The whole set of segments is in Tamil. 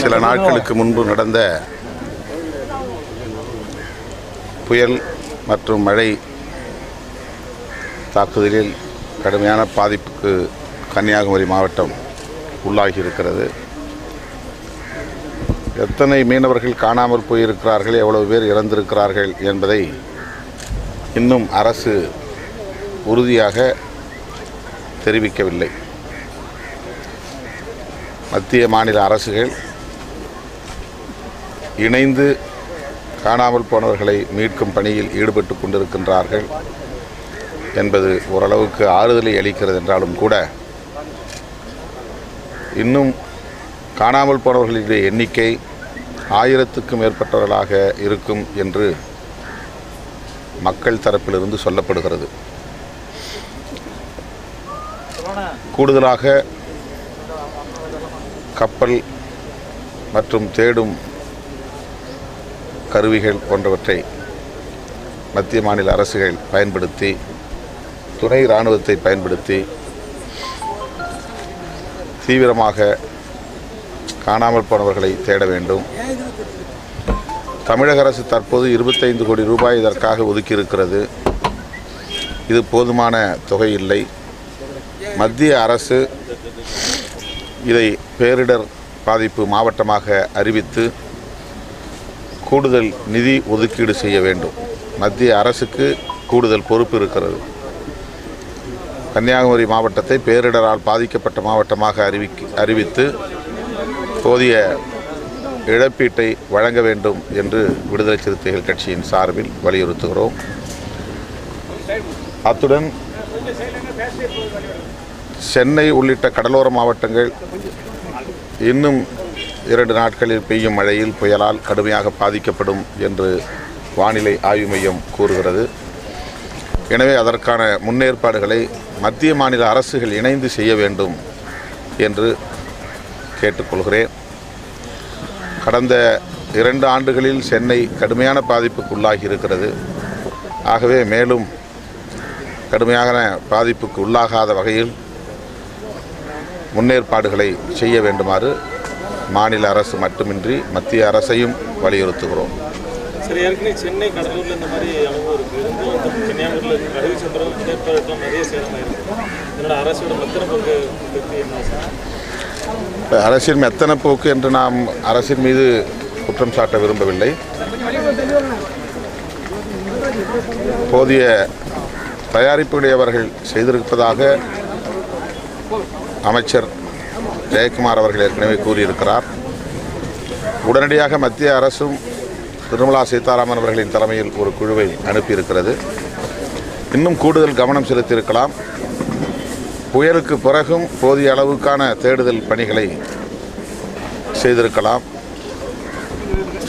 சில நாட்களுக்கு முன்பு நடந்த புயல் மற்றும் மழை தாக்குதலில் கடுமையான பாதிப்புக்கு கன்னியாகுமரி மாவட்டம் உள்ளாகி இருக்கிறது எத்தனை மீனவர்கள் காணாமல் போயிருக்கிறார்கள் எவ்வளவு பேர் இறந்திருக்கிறார்கள் என்பதை இன்னும் அரசு உறுதியாக தெரிவிக்கவில்லை. மத்திய மாநில அரசுகள் இணைந்து காணாமல் போனவர்களை மீட்கும் பணியில் ஈடுபட்டு கொண்டிருக்கின்றார்கள் என்பது ஓரளவுக்கு ஆறுதலை அளிக்கிறது என்றாலும் கூட இன்னும் காணாமல் போனவர்களுடைய எண்ணிக்கை ஆயிரத்துக்கும் மேற்பட்டவர்களாக இருக்கும் என்று மக்கள் தரப்பிலிருந்து சொல்லப்படுகிறது. கூடுதலாக கப்பல் மற்றும் தேடும் கருவிகள் போன்றவற்றை மத்திய மாநில அரசுகள் பயன்படுத்தி துணை இராணுவத்தை பயன்படுத்தி தீவிரமாக காணாமல் போனவர்களை தேட வேண்டும். தமிழக அரசு தற்போது இருபத்தைந்து கோடி ரூபாய் இதற்காக ஒதுக்கியிருக்கிறது. இது போதுமான தொகை இல்லை. மத்திய அரசு இதை பேரிடர் பாதிப்பு மாவட்டமாக அறிவித்து கூடுதல் நிதி ஒதுக்கீடு செய்ய வேண்டும். மத்திய அரசுக்கு கூடுதல் பொறுப்பு இருக்கிறது. கன்னியாகுமரி மாவட்டத்தை பேரிடரால் பாதிக்கப்பட்ட மாவட்டமாக அறிவிக்க அறிவித்து போதிய இழப்பீட்டை வழங்க வேண்டும் என்று விடுதலை சிறுத்தைகள் கட்சியின் சார்பில் வலியுறுத்துகிறோம். அத்துடன் சென்னை உள்ளிட்ட கடலோர மாவட்டங்கள் இன்னும் இரண்டு நாட்களில் பெய்யும் மழையில் புயலால் கடுமையாக பாதிக்கப்படும் என்று வானிலை ஆய்வு மையம் கூறுகிறது. எனவே அதற்கான முன்னேற்பாடுகளை மத்திய மாநில அரசுகள் இணைந்து செய்ய வேண்டும் என்று கேட்டுக்கொள்கிறேன். கடந்த இரண்டு ஆண்டுகளில் சென்னை கடுமையான பாதிப்புக்கு உள்ளாகி இருக்கிறது. ஆகவே மேலும் கடுமையான பாதிப்புக்கு உள்ளாகாத வகையில் முன்னேற்பாடுகளை செய்ய வேண்டுமாறு மாநில அரசு மட்டுமின்றி மத்திய அரசையும் வலியுறுத்துகிறோம். சரி ஏற்கனவே சென்னை கடலூர்ல இந்த மாதிரி அனுபவம் இருக்கு. இருந்தும் வந்து கன்னியாகுமரியில் இருக்கு கடவு சந்திரம் ஏற்பாடுலாம் நிறைய சேதமாயிருக்கு இதனோட அரசோட மத்திர பங்கு பற்றி என்ன சார் அரசின் மெத்தன போக்கு என்று நாம் அரசின் மீது குற்றம் சாட்ட விரும்பவில்லை. போதிய தயாரிப்புகளை அவர்கள் செய்திருப்பதாக அமைச்சர் ஜெயக்குமார் அவர்கள் ஏற்கனவே கூறியிருக்கிறார். உடனடியாக மத்திய அரசும் நிர்மலா சீதாராமன் அவர்களின் தலைமையில் ஒரு குழுவை அனுப்பியிருக்கிறது. இன்னும் கூடுதல் கவனம் செலுத்தியிருக்கலாம். புயலுக்கு பிறகும் போதிய அளவுக்கான தேடுதல் பணிகளை செய்திருக்கலாம்.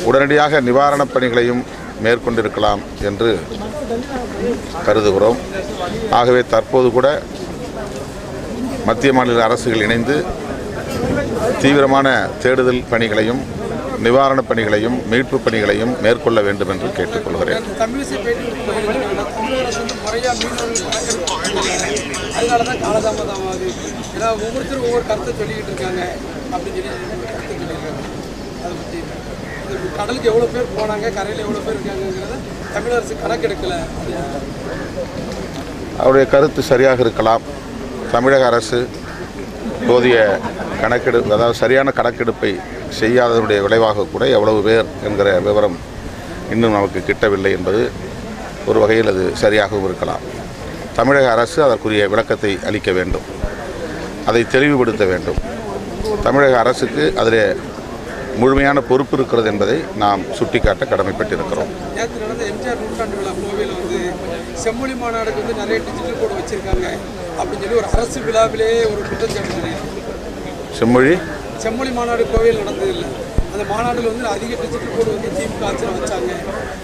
உடனடியாக நிவாரணப் பணிகளையும் மேற்கொண்டிருக்கலாம் என்று கருதுகிறோம். ஆகவே தற்போது கூட மத்திய மாநில அரசுகள் இணைந்து தீவிரமான தேடுதல் பணிகளையும் நிவாரணப் பணிகளையும் மீட்புப் பணிகளையும் மேற்கொள்ள வேண்டும் என்று கேட்டுக்கொள்கிறேன். கடலுக்கு எவ்வளோ பேர் போனாங்க கரையில் எவ்வளோ பேர் இருக்காங்கங்கிறத தமிழக அரசு கணக்கெடுக்கலை. அவருடைய கருத்து சரியாக இருக்கலாம். தமிழக அரசு போதிய கணக்கெடு அதாவது சரியான கணக்கெடுப்பை செய்யாததனுடைய விளைவாக கூட எவ்வளவு பேர் என்கிற விவரம் இன்னும் நமக்கு கிட்டவில்லை என்பது ஒரு வகையில் அது சரியாகவும் இருக்கலாம். தமிழக அரசு அதற்குரிய விளக்கத்தை அளிக்க வேண்டும். அதை தெளிவுபடுத்த வேண்டும். தமிழக அரசுக்கு அதில் முழுமையான பொறுப்பு இருக்கிறது என்பதை நாம் சுட்டிக்காட்ட கடமைப்பட்டிருக்கிறோம். செம்மொழி மாநாடுக்கு வந்து நிறைய டிஜிட்டல் கோடு வச்சுருக்காங்க. அப்படின்னு சொல்லி ஒரு அரசு விழாவிலே ஒரு குற்றச்சாட்டு செம்மொழி? செம்மொழி மாநாடு கோவையில் நடந்தது இல்லை அந்த மாநாட்டில் வந்து அதிக டிஜிட்டல் கோடு வந்து திமுக ஆட்சியில் வச்சாங்க.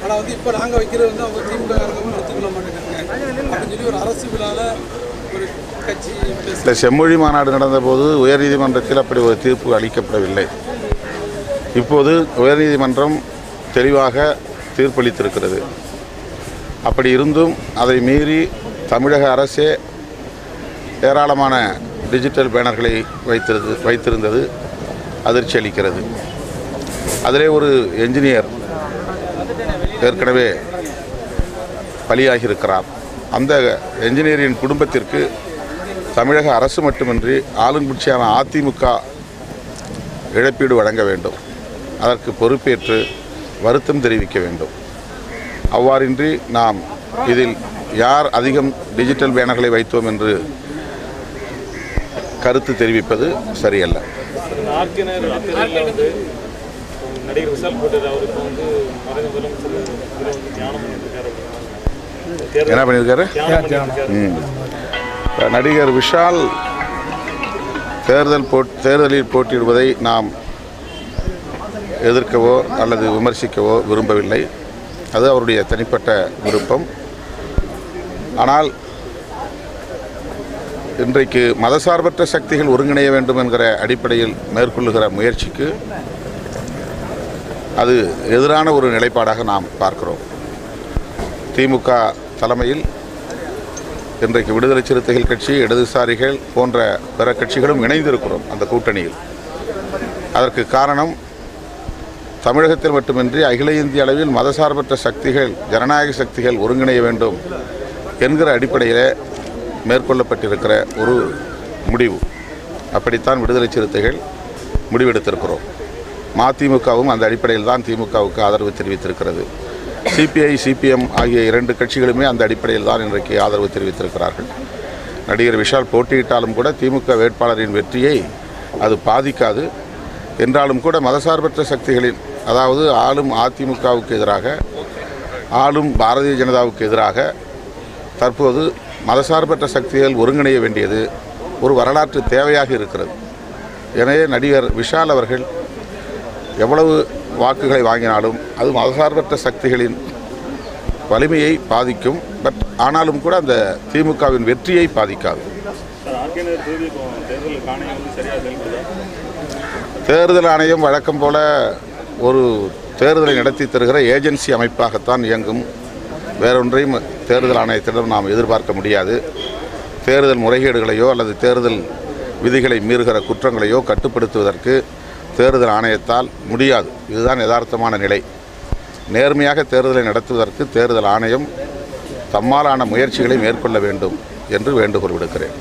ஆனால் வந்து இப்போ நாங்கள் வைக்கிறது வந்து அவங்க திமுக காரங்க நடத்திக்கொள்ள மாட்டேங்கிறாங்க. அப்படின்னு சொல்லி ஒரு அரசு விழாவில் ஒரு கட்சி இல்லை செம்மொழி மாநாடு நடந்தபோது உயர்நீதிமன்றத்தில் அப்படி ஒரு தீர்ப்பு அளிக்கப்படவில்லை. இப்போது உயர்நீதிமன்றம் தெளிவாக தீர்ப்பளித்திருக்கிறது. அப்படி இருந்தும் அதை மீறி தமிழக அரசே ஏராளமான டிஜிட்டல் பேனர்களை வைத்திருந்தது வைத்திருந்தது அதிர்ச்சி அளிக்கிறது. அதிலே ஒரு என்ஜினியர் ஏற்கனவே பலியாகியிருக்கிறார். அந்த என்ஜினியரின் குடும்பத்திற்கு தமிழக அரசு மட்டுமின்றி ஆளுங்கட்சியான அதிமுக இழப்பீடு வழங்க வேண்டும். அதற்கு பொறுப்பேற்று வருத்தம் தெரிவிக்க வேண்டும். அவ்வாறின்றி நாம் இதில் யார் அதிகம் டிஜிட்டல் பேனர்களை வைத்தோம் என்று கருத்து தெரிவிப்பது சரியல்ல. என்ன பண்ணியிருக்காரு? நடிகர் விஷால் தேர்தல் போட் தேர்தலில் போட்டியிடுவதை நாம் எதிர்க்கவோ அல்லது விமர்சிக்கவோ விரும்பவில்லை. அது அவருடைய தனிப்பட்ட விருப்பம். ஆனால் இன்றைக்கு மதசார்பற்ற சக்திகள் ஒருங்கிணைய வேண்டும் என்கிற அடிப்படையில் மேற்கொள்ளுகிற முயற்சிக்கு அது எதிரான ஒரு நிலைப்பாடாக நாம் பார்க்கிறோம். திமுக தலைமையில் இன்றைக்கு விடுதலை சிறுத்தைகள் கட்சி இடதுசாரிகள் போன்ற பிற கட்சிகளும் இணைந்திருக்கிறோம் அந்த கூட்டணியில். அதற்கு காரணம் தமிழகத்தில் மட்டுமின்றி அகில இந்திய அளவில் மதசார்பற்ற சக்திகள் ஜனநாயக சக்திகள் ஒருங்கிணைய வேண்டும் என்கிற அடிப்படையில் மேற்கொள்ளப்பட்டிருக்கிற ஒரு முடிவு. அப்படித்தான் விடுதலை சிறுத்தைகள் முடிவெடுத்திருக்கிறோம். மதிமுகவும் அந்த அடிப்படையில் தான் திமுகவுக்கு ஆதரவு தெரிவித்திருக்கிறது. சிபிஐ சிபிஎம் ஆகிய இரண்டு கட்சிகளுமே அந்த அடிப்படையில் தான் இன்றைக்கு ஆதரவு தெரிவித்திருக்கிறார்கள். நடிகர் விஷால் போட்டியிட்டாலும் கூட திமுக வேட்பாளரின் வெற்றியை அது பாதிக்காது. என்றாலும் கூட மதசார்பற்ற சக்திகளின் அதாவது ஆளும் அதிமுகவுக்கு எதிராக ஆளும் பாரதிய ஜனதாவுக்கு எதிராக தற்போது மதசார்பற்ற சக்திகள் ஒருங்கிணைய வேண்டியது ஒரு வரலாற்று தேவையாக இருக்கிறது. எனவே நடிகர் விஷால் அவர்கள் எவ்வளவு வாக்குகளை வாங்கினாலும் அது மதசார்பற்ற சக்திகளின் வலிமையை பாதிக்கும். பட் ஆனாலும் கூட அந்த திமுகவின் வெற்றியை பாதிக்காது. தேர்தல் ஆணையம் வழக்கம் போல ஒரு தேர்தலை நடத்தி தருகிற ஏஜென்சி அமைப்பாகத்தான் இயங்கும். வேறொன்றையும் தேர்தல் ஆணையத்திடம் நாம் எதிர்பார்க்க முடியாது. தேர்தல் முறைகேடுகளையோ அல்லது தேர்தல் விதிகளை மீறுகிற குற்றங்களையோ கட்டுப்படுத்துவதற்கு தேர்தல் ஆணையத்தால் முடியாது. இதுதான் யதார்த்தமான நிலை. நேர்மையாக தேர்தலை நடத்துவதற்கு தேர்தல் ஆணையம் தம்மாலான முயற்சிகளை மேற்கொள்ள வேண்டும் என்று வேண்டுகோள் விடுக்கிறேன்.